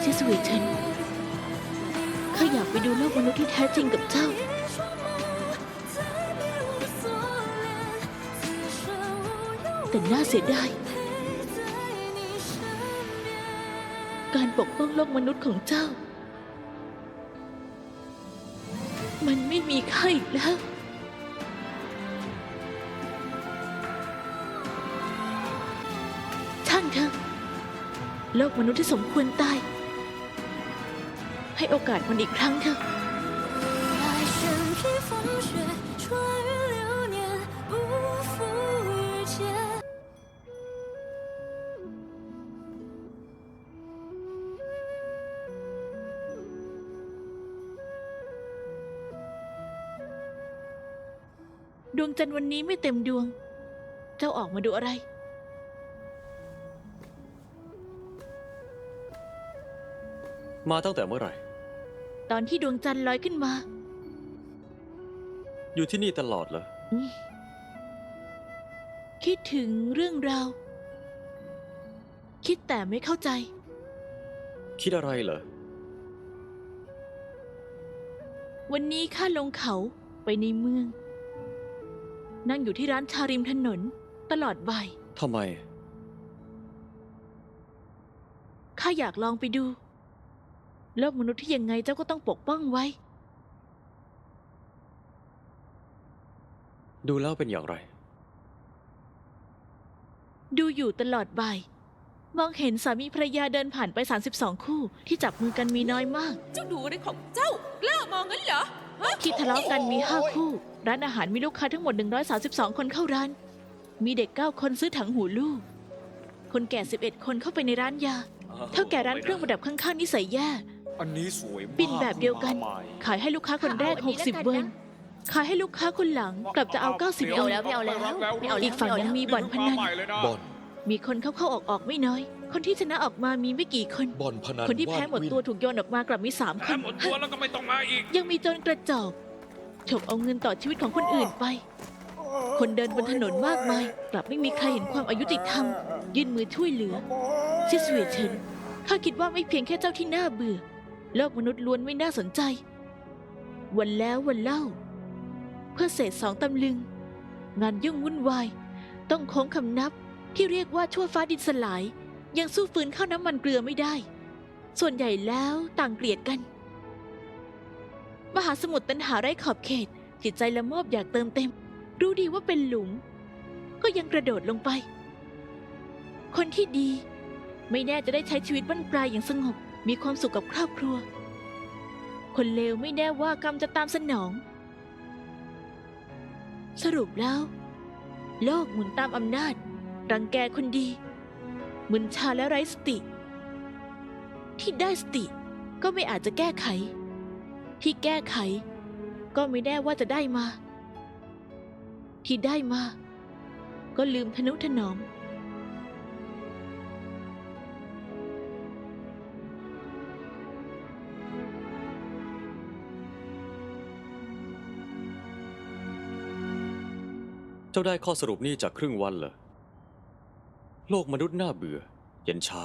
เซสวีเทนข้าอยากไปดูโลกมนุษย์ที่แท้จริงกับเจ้า แต่น่าเสียดาย การปกป้องโลกมนุษย์ของเจ้า มันไม่มีค่าอีกแล้วางเถอะ โลกมนุษย์ที่สมควรตาย ให้โอกาสมันอีกครั้งเถอะ 爱身披风雪，穿越流年，不负遇见。 ดวงจันทร์วันนี้ไม่เต็มดวง เจ้าออกมาดูอะไร มาตั้งแต่เมื่อไหร่ ตอนที่ดวงจันทร์ลอยขึ้นมา อยู่ที่นี่ตลอดเหรอ คิดถึงเรื่องราว คิดแต่ไม่เข้าใจ คิดอะไรเหรอ วันนี้ข้าลงเขาไปในเมือง นั่งอยู่ที่ร้านชาริมถนน ตลอดบ่ายทำไม ข้าอยากลองไปดู โลกมนุษย์ที่ยังไงเจ้าก็ต้องปกป้องไว้ ดูแล้วเป็นอย่างไร ดูอยู่ตลอดบ่ายมองเห็นสามีภรรยาเดินผ่านไป 32 คู่ ที่จับมือกันมีน้อยมาก เจ้าดูอะไรของเจ้ากล้ามองงั้นเหรอฮะที่ทะเลาะกันมี 5 คู่ ร้านอาหารมีลูกค้าทั้งหมด 132 คนเข้าร้าน มีเด็ก 9 คนซื้อถังหูลูก คนแก่ 11 คนเข้าไปในร้านยา เท่าแก่ร้านเครื่องประดับข้างๆนิสัยแย่ อันนี้สวยมากปิ่นแบบเดียวกัน มาใหม่ขายให้ลูกค้าคนแรก60เวิร์นขายให้ลูกค้าคนหลังกลับจะเอา 90ไม่เวิเอาร์นแล้วไม่เอาแล้ว ไม่เอาแล้ว อีกฝั่งยังมีบ่อนพนัน มาใหม่เลยนะ บ่อนมีคนเข้าเข้าออกออกๆไม่น้อย คนที่ชนะออกมามีไม่กี่คน บ่อนพนันคนที่แพ้หมดาวินตัวถูกโยนออกมากลับมีสามคแพ้น หมดตัวแล้วก็ไม่ต้องมาอีก ยังมีโจรกระจอกฉกเอาเงินต่อชีวิตของคนอื่นไป คนเดินบนถนนมากมาย กลับไม่มีใครเห็นความอายุติธรรม ยื่นมือช่วยเหลือชิสเวียเฉินข้าคิดว่าไม่เพียงแค่เจ้าที่น่าเบื่อ โลกมนุษย์ล้วนไม่น่าสนใจ วันแล้ววันเล่า เพื่อเศษสองตำลึง งานยุ่งวุ่นวาย ต้องโค้งคำนับที่เรียกว่าชั่วฟ้าดินสลาย ยังสู้ฟื้นเข้าน้ำมันเกลือไม่ได้ ส่วนใหญ่แล้วต่างเกลียดกัน มหาสมุทรตันหาไร้ขอบเขต จิตใจละโมบอยากเติมเต็ม รู้ดีว่าเป็นหลุม ก็ยังกระโดดลงไป คนที่ดีไม่แน่จะได้ใช้ชีวิตบั้นปลายอย่างสงบ มีความสุขกับครอบครัว คนเลวไม่แน่ว่ากรรมจะตามสนอง สรุปแล้ว โลกหมุนตามอำนาจ รังแกคนดีมึนชาและไร้สติ ที่ได้สติก็ไม่อาจจะแก้ไข ที่แก้ไข ก็ไม่แน่ว่าจะได้มา ที่ได้มา ก็ลืมทนุถนอม เจ้าได้ข้อสรุปนี้จากครึ่งวันเหรอ โลกมนุษย์น่าเบื่อ เย็นชา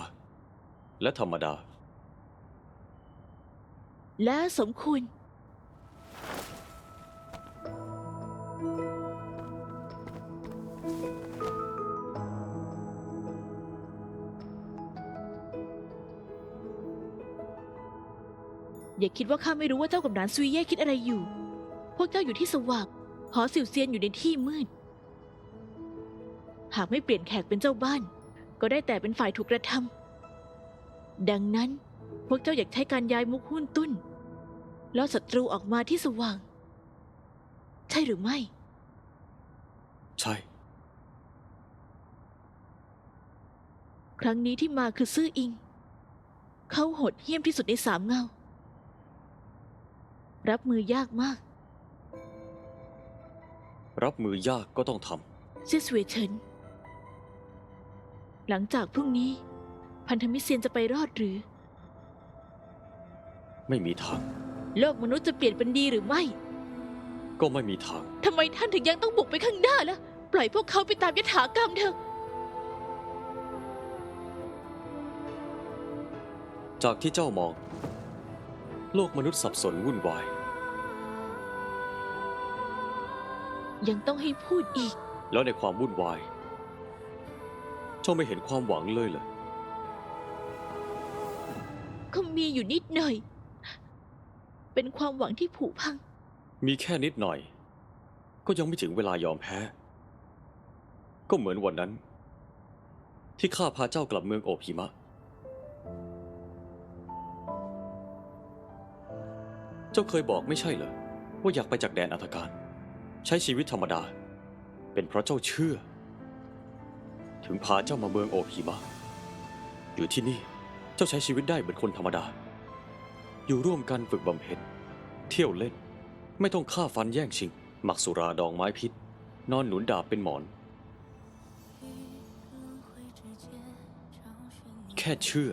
และธรรมดา และสมควร อย่าคิดว่าข้าไม่รู้ว่าเจ้ากับหลานซุยเย่คิดอะไรอยู่ พวกเจ้าอยู่ที่สว่างหอสิวเซียนอยู่ในที่มืด หากไม่เปลี่ยนแขกเป็นเจ้าบ้าน ก็ได้แต่เป็นฝ่ายถูกกระทำดังนั้นพวกเจ้าอยากใช้การย้ายมุกหุ้นตุ้นแล้วศัตรูออกมาที่สว่าง ใช่หรือไม่ ใช่ ครั้งนี้ที่มาคือซื่ออิง เขาโหดเหี้ยมที่สุดในสามเงา รับมือยากมาก รับมือยากก็ต้องทเซียสเวเฉิน หลังจากพรุ่งนี้ พันธมิตรเซียนจะไปรอดหรือำไม่มีทาง โลกมนุษย์จะเปลี่ยนเป็นดีหรือไม่ ก็ไม่มีทาง ทำไมท่านถึงยังต้องบุกไปข้างหน้าล่ะ ปล่อยพวกเขาไปตามยถากรรมเถอะ จากที่เจ้ามอง โลกมนุษย์สับสนวุ่นวาย ยังต้องให้พูดอีก แล้วในความวุ่นวายเจ้าไม่เห็นความหวังเลยเหรอก็มีอยู่นิดหน่อย เป็นความหวังที่ผุพัง มีแค่นิดหน่อย ก็ยังไม่ถึงเวลายอมแพ้ ก็เหมือนวันนั้น ที่ข้าพาเจ้ากลับเมืองโอบหิมะ เจ้าเคยบอกไม่ใช่เหรอว่าอยากไปจากแดนอันธการ ใช้ชีวิตธรรมดา เป็นเพราะเจ้าเชื่อ ถึงพาเจ้ามาเมืองโอบหิมะอยู่ที่นี่เจ้าใช้ชีวิตได้เหมือนคนธรรมดา อยู่ร่วมกันฝึกบำเพ็ญเที่ยวเล่น ไม่ต้องฆ่าฟันแย่งชิง หมักสุราดองไม้พิษ นอนหนุนดาบเป็นหมอน แค่เชื่อ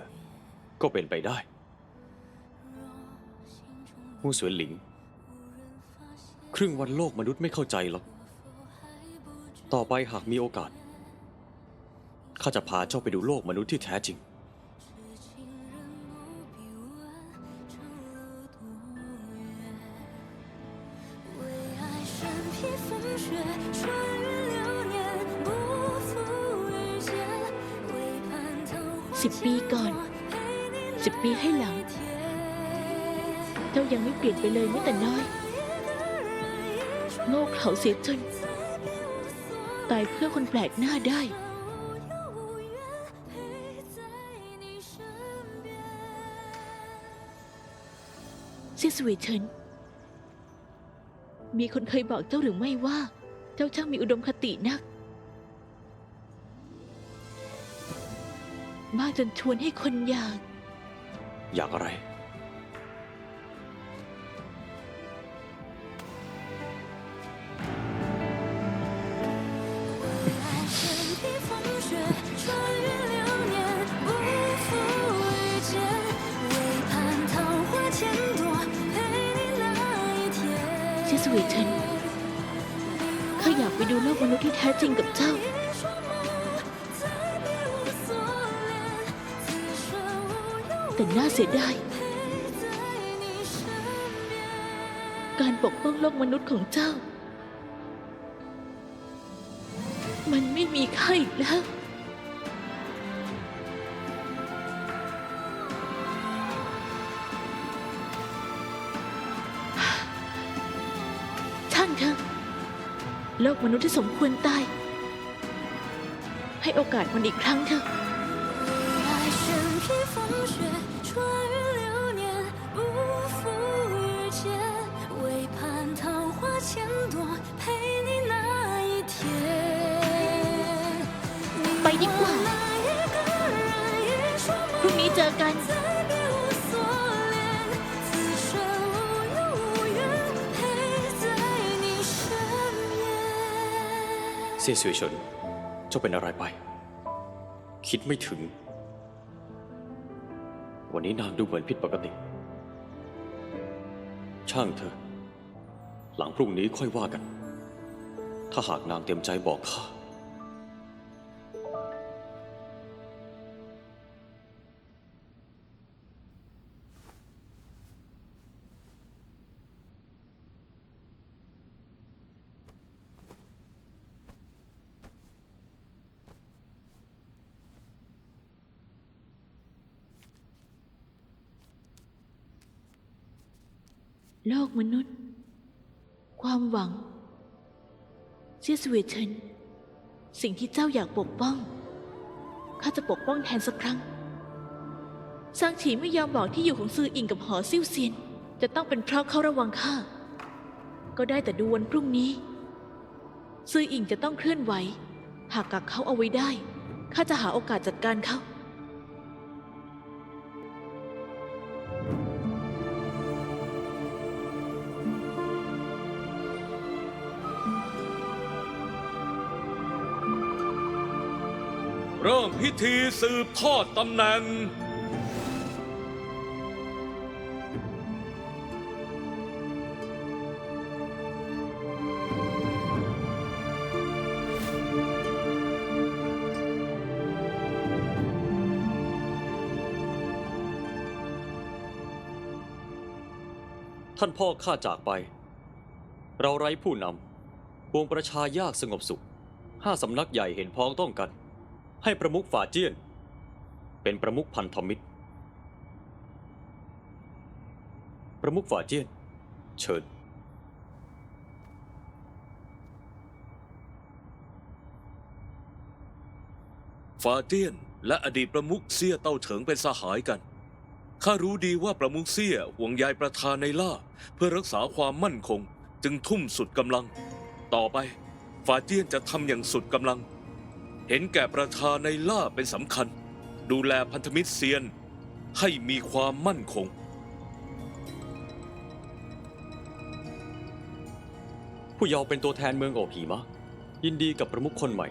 ก็เป็นไปได้มูสวนหลิง ครึ่งวันโลกมนุษย์ไม่เข้าใจหรอก ต่อไปหากมีโอกาส ข้าจะพาเจ้าไปดูโลกมนุษย์ที่แท้จริง สิบปีก่อน สิบปีให้หลัง เจ้ายังไม่เปลี่ยนไปเลยแม้แต่น้อย โง่เขลาเสียจน ตายเพื่อคนแปลกหน้าได้ วยเฉิน มีคนเคยบอกเจ้าหรือไม่ว่า เจ้าช่างมีอุดมคตินัก มากจนชวนให้คนอยาก อยากอะไร วยฉินข้าอยากไปดูโลกมนุษย์ที่แท้จริงกับเจ้า แต่น่าเสียดายการปกป้องโลกมนุษย์ของเจ้า มันไม่มีค่าอีกแล้ว โลกมนุษย์ที่สมควรตาย ให้โอกาสมันอีกครั้งเถอะ 为爱身披风雪，穿越流年，不负遇见。为盼桃花千朵，陪你那一天。你 ไปดีกว่า 我那一个人，一双 พรุ่ง 梦， นี้เจอกัน 再 เซี่ยสวยเฉินเจ้าเป็นอะไรไป คิดไม่ถึง วันนี้นางดูเหมือนผิดปกติ ช่างเธอ หลังพรุ่งนี้ค่อยว่ากัน ถ้าหากนางเต็มใจบอกข้า โลกมนุษย์ ความหวังเซียสเวเชนสิ่งที่เจ้าอยากปกป้องข้าจะปกป้องแทนสักครั้งซางฉีไม่ยอมบอกที่อยู่ของซืออิงกับหอซิ่วเซียน จะต้องเป็นเพราะเขาระวังข้าก็ได้แต่ดูวันพรุ่งนี้ซืออิงจะต้องเคลื่อนไหว หากกักเขาเอาไว้ได้ข้าจะหาโอกาสจัดการเขา เริ่มพิธีสืบทอดตำแหน่ง ท่านพ่อข้าจากไป เราไร้ผู้นำวงประชายากสงบสุข ห้าสำนักใหญ่เห็นพ้องต้องกัน ให้ประมุขฝ่าเจี้ยน เป็นประมุขพันธมิตร ประมุขฝ่าเจี้ยน เชิญฟาเตี้ยน และอดีตประมุขเซี่ยเต้าเฉิงเป็นสหายกัน ข้ารู้ดีว่าประมุขเซี่ยห่วงใยประธานในล่า เพื่อรักษาความมั่นคง จึงทุ่มสุดกำลัง ต่อไปฟาเตี้ยนจะทำอย่างสุดกำลัง เห็นแก่ประธานในล่าเป็นสำคัญ ดูแลพันธมิตรเซียน ให้มีความมั่นคง ผู้เยาว์เป็นตัวแทนเมืองโอผีมะ ยินดีกับประมุขคนใหม่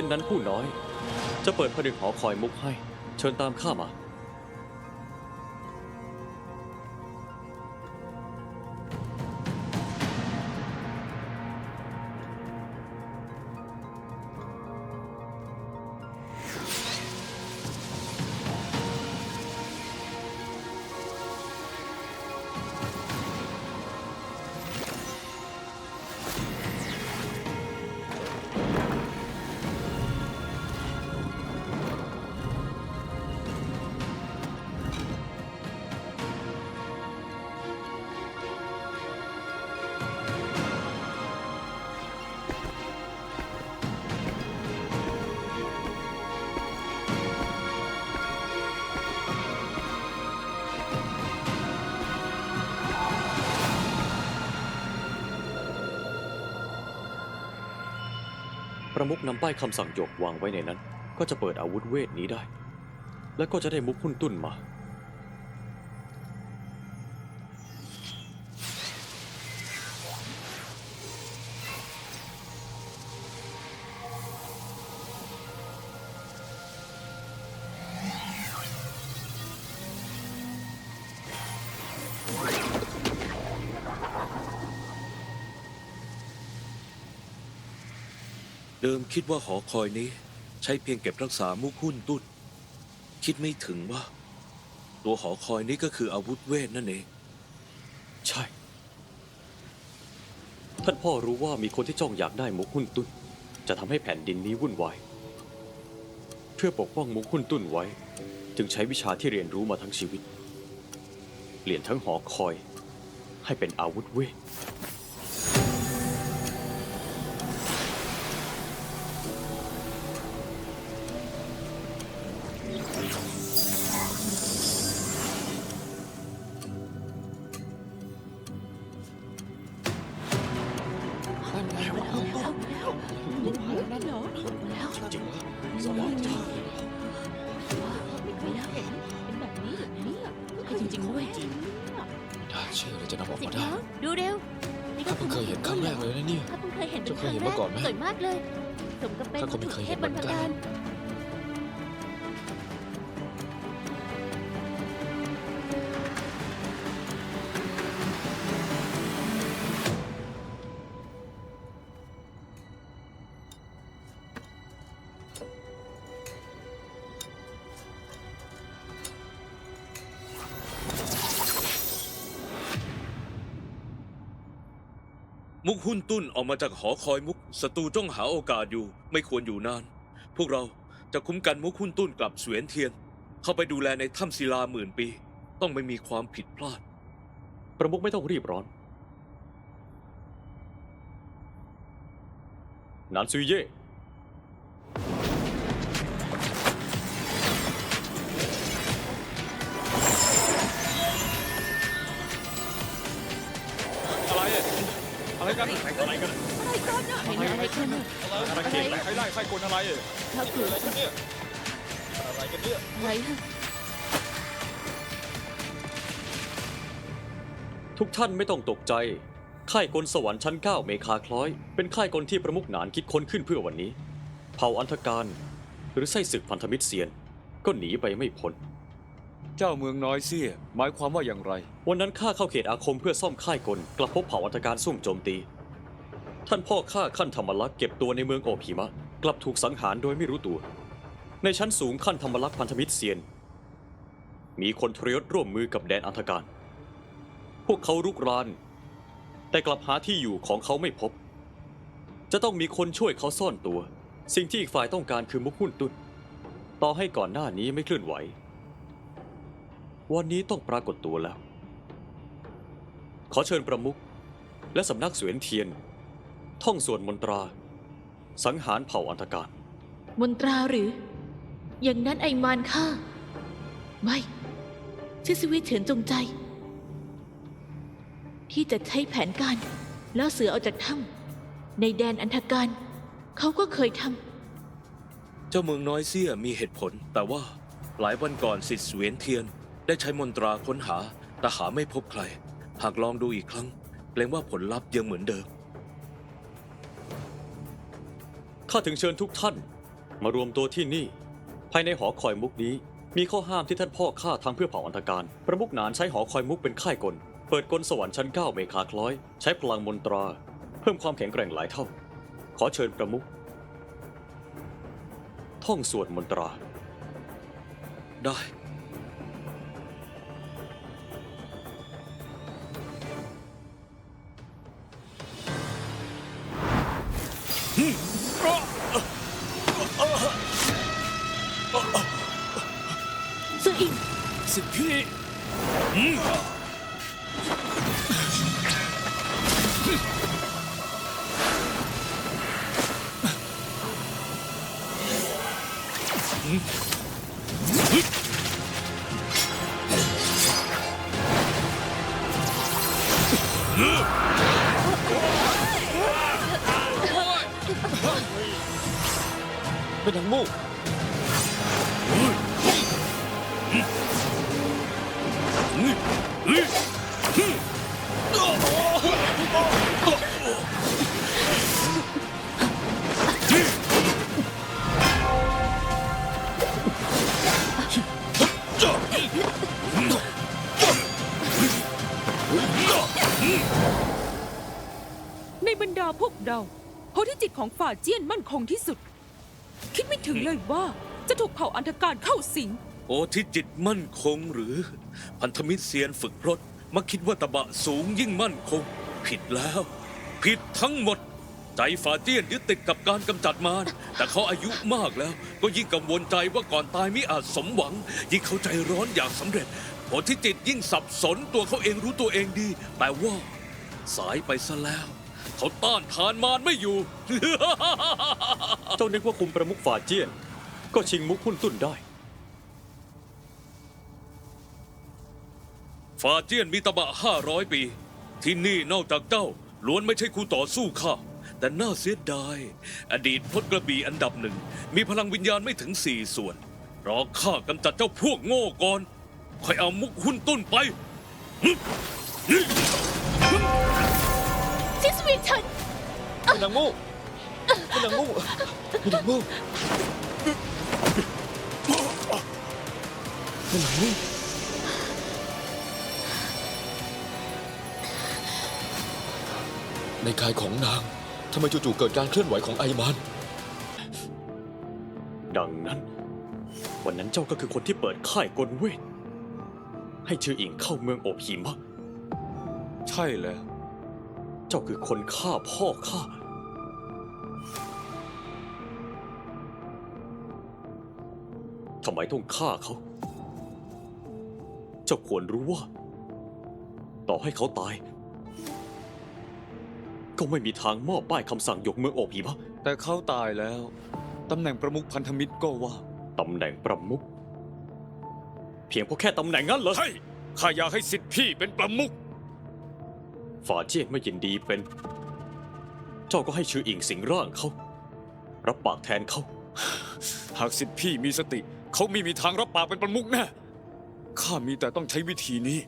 ช่นนั้นผู้น้อย จะเปิดผนึกหอคอยมุกให้ เชิญตามข้ามา ประมุกนำป้ายคำสั่งหยกวางไว้ในนั้น ก็จะเปิดอาวุธเวทนี้ได้ และก็จะได้มุกหุ้นตุ้นมา เดิมคิดว่าหอคอยนี้ ใช้เพียงเก็บรักษามุกหุ้นตุ้นคิดไม่ถึงว่า ตัวหอคอยนี้ก็คืออาวุธเวทนั่นเอง ใช่ ท่านพ่อรู้ว่ามีคนที่จ้องอยากได้มุกหุ้นตุ้น จะทำให้แผ่นดินนี้วุ่นวายเพื่อปกป้องมุกหุ้นตุ้นไว้ จึงใช้วิชาที่เรียนรู้มาทั้งชีวิต เปลี่ยนทั้งหอคอย ให้เป็นอาวุธเวท ก็ไม่เคยเห็นเหมือนกันมุกหุ้นตุ้นออกมาจากหอคอยมุก ศัตรูจ้องหาโอกาสอยู่ ไม่ควรอยู่นาน พวกเราจะคุ้มกันมุกหุ้นตุ้นกลับเสวียนเทียน เข้าไปดูแลในถ้ำศิลาหมื่นปี ต้องไม่มีความผิดพลาด ประมุขไม่ต้องรีบร้อนนานซุยเย่ ไรเก่งใครไล่ใครคนอะไรอะถ้าคืออะไรกันเนี่ยอะไรกันเนี่ยอะไรฮะทุกท่านไม่ต้องตกใจ ค่ายกลสวรรค์ชั้น 9 เมคาคล้อย เป็นค่ายกลที่ประมุขหนานคิดค้นขึ้นเพื่อวันนี้ เผ่าอันธการ หรือไส้ศึกพันธมิตรเซียน ก็หนีไปไม่พ้น เจ้าเมืองน้อยเสียหมายความว่าอย่างไร วันนั้นข้าเข้าเขตอาคมเพื่อซ่อมค่ายกลกลับพบเผ่าอันธการซุ่มโจมตี ท่านพ่อข้าขั้นธรรมลักษ์เก็บตัวในเมืองโอพีมะ กลับถูกสังหารโดยไม่รู้ตัว ในชั้นสูงขั้นธรรมลักษ์พันธมิตรเซียน มีคนทรยศร่วมมือกับแดนอันธการ พวกเขารุกราน แต่กลับหาที่อยู่ของเขาไม่พบ จะต้องมีคนช่วยเขาซ่อนตัว สิ่งที่อีกฝ่ายต้องการคือมุกหุ้นตุนต่อให้ก่อนหน้านี้ไม่เคลื่อนไหว วันนี้ต้องปรากฏตัวแล้ว ขอเชิญประมุขและสำนักเสวียนเทียน ท่องสวดมนตรา สังหารเผ่าอันธการ มนตราหรือ อย่างนั้นไอมานข้าไม่ชื่อสวิตเฉินจงใจ ที่จะใช้แผนการแล้วเสือออกจากถ้ำในแดนอันธการ เขาก็เคยทเจ้าเมืองน้อยเสี้ยมีเหตุผล แต่ว่าหลายวันก่อนสิทธิ์เสวียนเทียน ได้ใช้มนตราค้นหาแต่หาไม่พบใคร หากลองดูอีกครั้งเกรงว่าผลลัพธ์ยังเหมือนเดิม ข้าถึงเชิญทุกท่าน มารวมตัวที่นี่ ภายในหอคอยมุกนี้ มีข้อห้ามที่ท่านพ่อข้าทำเพื่อเผ่าอันธการ ประมุกหนานใช้หอคอยมุกเป็นค่ายกล เปิดกลสวรรค์ชั้นเก้าเมคาคล้อย ใช้พลังมนตรา เพิ่มความแข็งแกร่งหลายเท่า ขอเชิญประมุกท่องสวดมนตรา ได้ เป็นทั้งมู่ในบรร ดาพวกเราผู้ที่จิตของฝ่าเจี้ยนมั่นคงที่สุด คิดไม่ถึงเลยว่าจะถูกเผ่าอันธการเข้าสิง โอที่จิตมั่นคงหรือ พันธมิตรเซียนฝึกพรตมักคิดว่าตะบะสูงยิ่งมั่นคง ผิดแล้ว ผิดทั้งหมด ใจฝ่าเจี้ยนยึดติดกับการกำจัดมารแต่เขาอายุมากแล้ว ก็ยิ่งกังวลใจว่าก่อนตายมิอาจสมหวัง ยิ่งเขาใจร้อนอยากสำเร็จโอที่จิตยิ่งสับสนตัวเขาเองรู้ตัวเองดีแต่ว่าสายไปซะแล้ว เขาต้านทานมารไม่อยู่ เจ้านึกว่าคุมประมุขฝ่าเจี้ยน ก็ชิงมุกหุ้นตุ้นได้ฟาเจียนมีตะบะห้าร้อยปี ที่นี่นอกจากเจ้าล้วนไม่ใช่คู่ต่อสู้ข้าแต่น่าเสียดาย อดีตพจน์กระบี่อันดับหนึ่ง มีพลังวิญญาณไม่ถึงสี่ส่วน รอข้ากำจัดเจ้าพวกโง่ก่อนค่อยเอามุกหุ้นตุ้นไปชื่ อสวิตเฉินเป็นอย่างมู่เป็นอย่างมู่เป็นอย่างมู่เป็นอย่างมู่ในกายของนางทำไมจู่ๆเกิดการเคลื่อนไหวของไอมาน ดังนั้น วันนั้นเจ้าก็คือคนที่เปิดค่ายกลเวท ให้ชื่ออิงเข้าเมืองโอพีมะ ใช่แล้ว เจ้าคือคนฆ่าพ่อข้า ทำไมต้องฆ่าเขา เจ้าควรรู้ว่า ต่อให้เขาตาย ก็ไม่มีทางมอบป้ายคำสั่งยกเมืองโอพีมะแต่เขาตายแล้ว ตำแหน่งประมุขพันธมิตรก็ว่า ตำแหน่งประมุขเพียงเพราะแค่ตำแหน่งนั้นเหรอ ใช่ข้าอยากให้สิทธิพี่เป็นประมุข ฝ่าเจี้ยนไม่ยินดีเป็น เจ้าก็ให้ชื่ออิงสิงร่างเขา รับปากแทนเขา หากสิทธิพี่มีสติ เขาไม่มีทางรับปากเป็นประมุขแน่ข้ามีแต่ต้องใช้วิธีนี้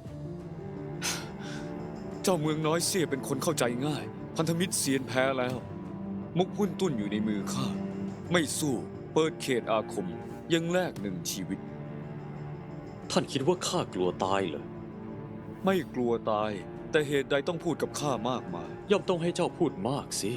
เจ้าเมืองน้อยเสียเป็นคนเข้าใจง่าย พันธมิตรเซียนแพ้แล้ว มุกหุ้นตุ้นอยู่ในมือข้า ไม่สู้เปิดเขตอาคมยังแลกหนึ่งชีวิต ท่านคิดว่าข้ากลัวตายเหรอ ไม่กลัวตาย แต่เหตุใดต้องพูดกับข้ามากมาย ย่อมต้องให้เจ้าพูดมากสิ